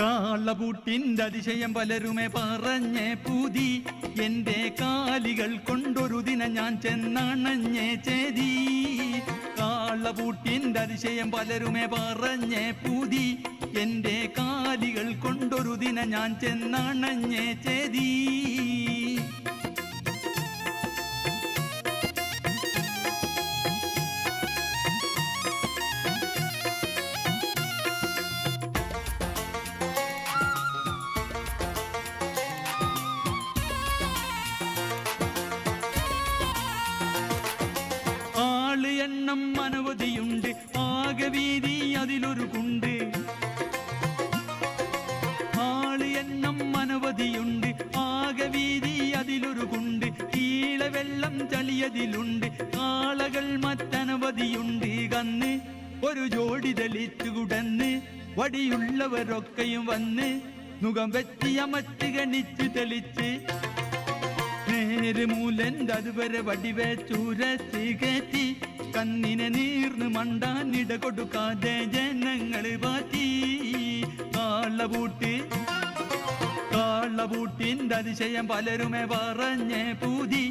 കാളപൂട്ടിന്റെ അതിശയം പലരുമേ പറഞ്ഞേ പൂതി. എന്റെ കാലികൾ കൊണ്ടൊരു ദിന ഞാൻ ചെന്നണഞ്ഞേ ചേതി. കാളപൂട്ടിന്റെ അതിശയം പലരുമേ പറഞ്ഞേ പൂതി. എന്റെ കാലികൾ കൊണ്ടൊരു ദിന ഞാൻ ചെന്നണഞ്ഞേ ചേതി. അനവധിയുണ്ട് ആകെ വീതി അതിലൊരു കുണ്ട്. ആൾ എണ്ണം അനവധിയുണ്ട് ആകെ വീതി അതിലൊരു കുണ്ട്. കീഴ വെള്ളം ചളിയതിലുണ്ട്. കാളകൾ മറ്റനവധിയുണ്ട്. കന്ന് ഒരു ജോഡി തെളിച്ചുകുടന്ന് വടിയുള്ളവരൊക്കെയും വന്ന് മുഖം വെച്ചിയമച്ച് ഗണിച്ച് തെളിച്ച് നേര് മൂലന്റെ അതുവരെ വടിവെച്ചുരച്ച് കയറ്റി കണ്ണിനെ നീർന്ന് മണ്ടാനിട കൊടുക്കാതെ ജനങ്ങൾ പാറ്റി കാളപൂട്ട് കാളപൂട്ടിന്റെ അതിശയം പലരുമേ പറഞ്ഞേ പൂതി.